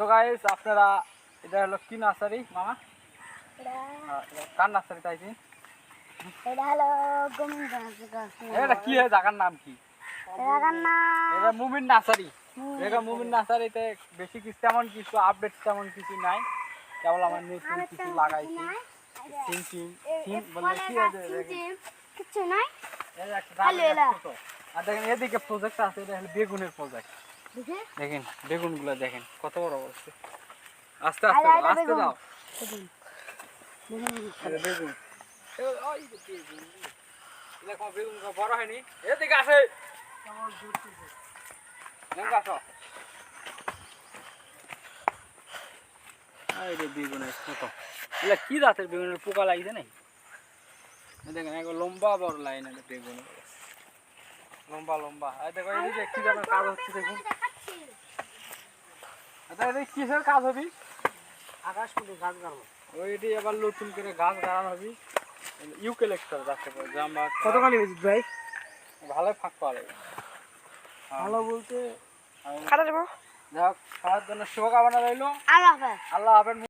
So guys আপনারা এটা হলো কি নার্সারি মামা? কার নার্সারি তাইছি এটা হলো এটা কি হয় জায়গার নাম কি? নাম এটা মুমিন নার্সারি। এটা মুমিন নার্সারিতে বেশি কিছু তেমন কিছু আপডেট তেমন কিছু নাই। কেবল আমার নতুন কিছু লাগাইছি। সিম সিম সিম বললে কি হয় কিছু নাই। আর দেখেন এদিকে প্রজেক্ট আছে এটা হলো বেগুনের প্রজেক্ট দেখেন বেগুনগুলো দেখেন কত বড় অবস্থা। আস্তে আস্তে আস্তে বেগুন। দাও। এটা বেগুন। বেগুন। দেখো বেগুন বড় হয়নি। এদিকে আসে। বেগুনের ছোট। এগুলা কি জাতের বেগুনের পোকা লাগিছে নাই দেখেন একবার লম্বা বড় লাইন আছে বেগুনের লম্বা। লম্বা দেখো এই যে কি জাতের কাজ হচ্ছে দেখুন। আচ্ছা এটা কিসের কাজ হবি? আকাশ কিন্তু গাছ গাড়বো। ওইটি আবার নতুন করে গাছ গাড়ানো হবি। ইউকেলেক্টর যাকে জামা কত কালি হয়েছে ভাই? ভালো ফাঁক পাওয়া যাবে। ভালো বলতে কাটা দেবো। হোক সবার জন্য শুভকামনা রইল। আল্লাহ হাফেজ। আল্লাহ হাফেজ।